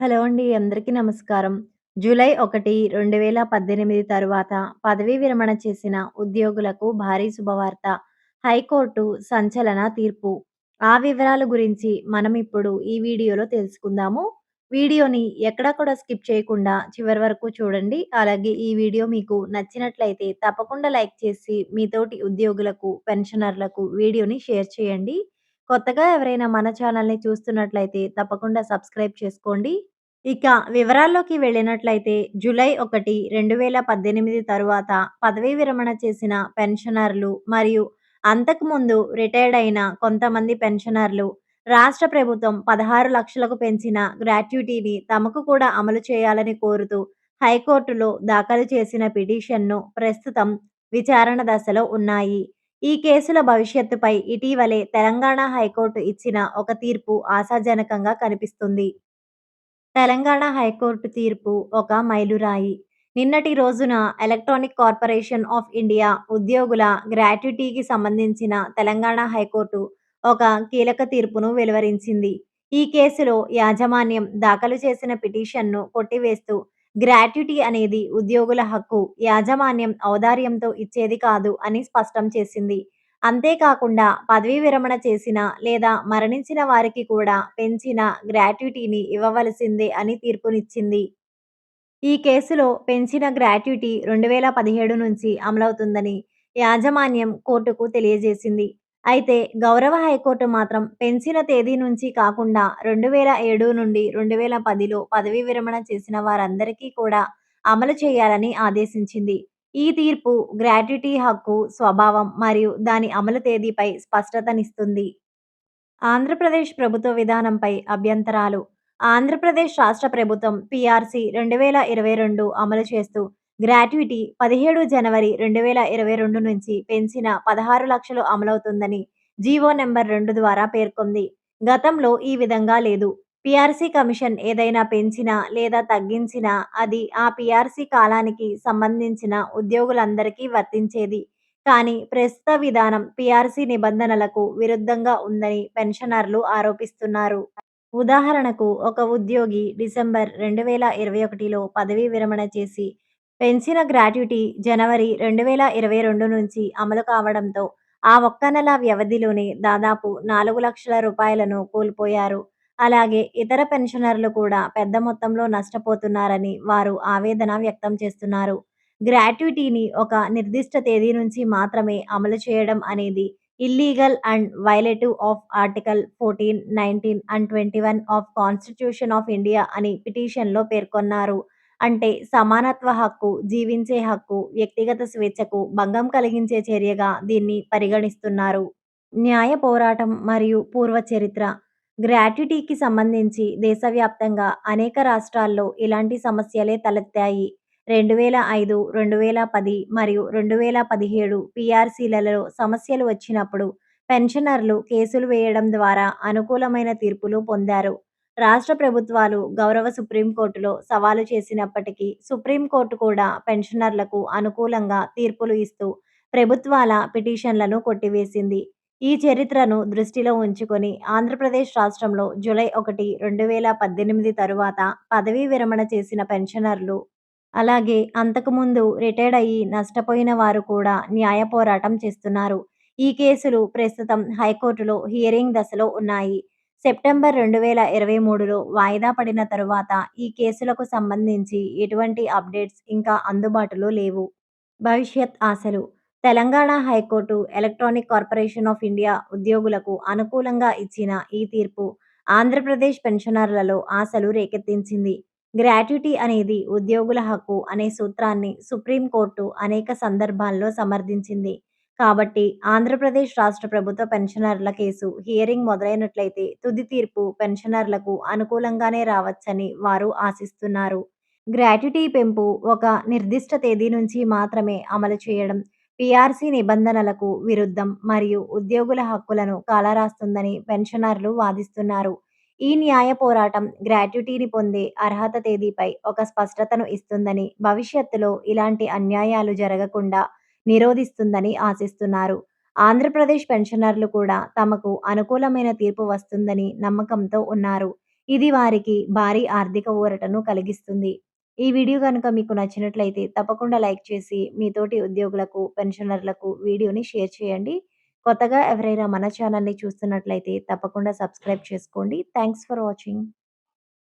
Hello అండి. అందరికీ నమస్కారం. జూలై 1, 2018 తరువాత పదవీ విరమణ చేసిన ఉద్యోగులకు భారీ శుభవార్త. హైకోర్టు సంచలన తీర్పు. ఆ వివరాల గురించి మనం ఇప్పుడు ఈ వీడియోలో తెలుసుకుందాము. వీడియోని ఎక్కడా కూడా స్కిప్ చేయకుండా చివరి వరకు చూడండి. అలాగే ఈ వీడియో మీకు నచ్చినట్లయితే తప్పకుండా లైక్ చేసి మీ తోటి ఉద్యోగులకు, పెన్షనర్లకు వీడియోని షేర్ చేయండి. కొత్తగా ఎవరైనా మన ఛానల్‌ని చూస్తున్నట్లయితే తప్పకుండా సబ్స్క్రైబ్ చేసుకోండి. ఇక వివరాల్లోకి వెళ్ళినట్లయితే జూలై 1, 2018 తరువాత పదవీ విరమణ చేసిన పెన్షనర్లు మరియు అంతకుముందు రిటైర్డ్ అయిన కొంతమంది పెన్షనర్లు రాష్ట్ర ప్రభుత్వం 16 లక్షలకు పెంచిన గ్రాట్యుటీని తమకు కూడా అమలు చేయాలని కోరుతూ హైకోర్టులో దాఖలు చేసిన పిటిషన్‌ను ప్రస్తుతం విచారణ దశలో ఉన్నాయి. ఈ కేసుల భవిష్యత్తుపై ఇటీవలే తెలంగాణ హైకోర్టు ఇచ్చిన ఒక తీర్పు ఆశాజనకంగా కనిపిస్తుంది. తెలంగాణ హైకోర్టు తీర్పు ఒక మైలురాయి. నిన్నటి రోజున ఎలక్ట్రానిక్ కార్పొరేషన్ ఆఫ్ ఇండియా ఉద్యోగుల గ్రాట్యుటీకి సంబంధించిన తెలంగాణ హైకోర్టు ఒక కీలక తీర్పును వెలువరించింది. ఈ కేసులో యాజమాన్యం దాఖలు చేసిన పిటిషన్‌ను కొట్టివేస్తూ గ్రాట్యుటీ అనేది ఉద్యోగుల హక్కు, యాజమాన్యం ఔదార్యంతో ఇచ్చేది కాదు అని స్పష్టం చేసింది. అంతేకాకుండా పదవీ విరమణ చేసిన లేదా మరణించిన వారికి కూడా పెంచిన గ్రాట్యుటీని ఇవ్వవలసిందే అని తీర్పునిచ్చింది. ఈ కేసులో పెంచిన గ్రాట్యుటీ 2017 నుంచి అమలవుతుందని యాజమాన్యం కోర్టుకు తెలియజేసింది. అయితే గౌరవ హైకోర్టు మాత్రం పెంచిన తేదీ నుంచి కాకుండా 2007 నుండి 2010లో పదవీ విరమణ చేసిన వారందరికీ కూడా అమలు చేయాలని ఆదేశించింది. ఈ తీర్పు గ్రాట్యుటీ హక్కు, స్వభావం మరియు దాని అమలు తేదీపై స్పష్టతనిస్తుంది. ఆంధ్రప్రదేశ్ ప్రభుత్వ విధానంపై అభ్యంతరాలు ఆంధ్రప్రదేశ్ రాష్ట్ర ప్రభుత్వం పీఆర్సీ 2022 అమలు చేస్తూ గ్రాట్యుటీ 17 జనవరి 2022 నుంచి పెంచిన 16 లక్షలు అమలవుతుందని జీవో నెంబర్ రెండు ద్వారా పేర్కొంది. గతంలో ఈ విధంగా లేదు. పీఆర్సీ కమిషన్ ఏదైనా పెంచినా లేదా తగ్గించినా అది ఆ పీఆర్సీ కాలానికి సంబంధించిన ఉద్యోగులందరికీ వర్తించేది. కానీ ప్రస్తుత విధానం పీఆర్సీ నిబంధనలకు విరుద్ధంగా ఉందని పెన్షనర్లు ఆరోపిస్తున్నారు. ఉదాహరణకు ఒక ఉద్యోగి డిసెంబర్ 2021లో పదవీ విరమణ చేసి పెంచిన గ్రాట్యుటీ జనవరి 2022 నుంచి అమలు కావడంతో ఆ ఒక్క నెల వ్యవధిలోనే దాదాపు నాలుగు లక్షల రూపాయలను కోల్పోయారు. అలాగే ఇతర పెన్షనర్లు కూడా పెద్ద మొత్తంలో నష్టపోతున్నారని వారు ఆవేదన వ్యక్తం చేస్తున్నారు. గ్రాట్యుటీని ఒక నిర్దిష్ట తేదీ నుంచి మాత్రమే అమలు చేయడం అనేది illegal and violative of article 14, 19 and 21 of constitution of India అని పిటిషన్‌లో పేర్కొన్నారు. అంటే సమానత్వ హక్కు, జీవించే హక్కు, వ్యక్తిగత స్వేచ్ఛకు భంగం కలిగించే చర్యగా దీన్ని పరిగణిస్తున్నారు. న్యాయ పోరాటం మరియు పూర్వ చరిత్ర గ్రాట్యుటీకి సంబంధించి దేశవ్యాప్తంగా అనేక రాష్ట్రాల్లో ఇలాంటి సమస్యలే తలెత్తాయి. 2005, 2010 మరియు 2017 పీఆర్సీలలో సమస్యలు వచ్చినప్పుడు పెన్షనర్లు కేసులు వేయడం ద్వారా అనుకూలమైన తీర్పులు పొందారు. రాష్ట్ర ప్రభుత్వాలు గౌరవ సుప్రీంకోర్టులో సవాలు చేసినప్పటికీ సుప్రీంకోర్టు కూడా పెన్షనర్లకు అనుకూలంగా తీర్పులు ఇస్తూ ప్రభుత్వాల పిటిషన్లను కొట్టివేసింది. ఈ చరిత్రను దృష్టిలో ఉంచుకొని ఆంధ్రప్రదేశ్ రాష్ట్రంలో జూలై 1, 2018 తరువాత పదవీ విరమణ చేసిన పెన్షనర్లు, అలాగే అంతకుముందు రిటైర్డ్ అయ్యి నష్టపోయిన వారు కూడా న్యాయ పోరాటం చేస్తున్నారు. ఈ కేసులు ప్రస్తుతం హైకోర్టులో హియరింగ్ దశలో ఉన్నాయి. సెప్టెంబర్ 2023లో వాయిదా పడిన తరువాత ఈ కేసులకు సంబంధించి ఎటువంటి అప్డేట్స్ ఇంకా అందుబాటులో లేవు. భవిష్యత్ ఆశలు Telangana high court electronic corporation of India ఉద్యోగులకు అనుకూలంగా ఇచ్చిన ఈ తీర్పు ఆంధ్రప్రదేశ్ పెన్షనర్లలో ఆశలు రేకెత్తించింది. గ్రాట్యుటీ అనేది ఉద్యోగుల హక్కు అనే సూత్రాన్ని సుప్రీంకోర్టు అనేక సందర్భాల్లో సమర్థించింది. కాబట్టి ఆంధ్రప్రదేశ్ రాష్ట్ర ప్రభుత్వ పెన్షనర్ల కేసు హియరింగ్ మొదలైనట్లయితే తుది తీర్పు పెన్షనర్లకు అనుకూలంగానే రావచ్చని వారు ఆశిస్తున్నారు. గ్రాట్యుటీ పెంపు ఒక నిర్దిష్ట తేదీ నుంచి మాత్రమే అమలు చేయడం పీఆర్సీ నిబంధనలకు విరుద్ధం మరియు ఉద్యోగుల హక్కులను కాలరాస్తుందని పెన్షనర్లు వాదిస్తున్నారు. ఈ న్యాయ పోరాటం గ్రాట్యుటీని పొందే అర్హత తేదీపై ఒక స్పష్టతను ఇస్తుందని, భవిష్యత్తులో ఇలాంటి అన్యాయాలు జరగకుండా నిరోధిస్తుందని ఆశిస్తున్నారు. ఆంధ్రప్రదేశ్ పెన్షనర్లు కూడా తమకు అనుకూలమైన తీర్పు వస్తుందని నమ్మకంతో ఉన్నారు. ఇది వారికి భారీ ఆర్థిక ఊరటను కలిగిస్తుంది. ఈ వీడియో కనుక మీకు నచ్చినట్లయితే తప్పకుండా లైక్ చేసి మీ తోటి ఉద్యోగులకు, పెన్షనర్లకు వీడియోని షేర్ చేయండి. కొత్తగా ఎవరైనా మన ఛానల్‌ని చూస్తున్నట్లయితే తప్పకుండా సబ్స్క్రైబ్ చేసుకోండి. Thanks for watching.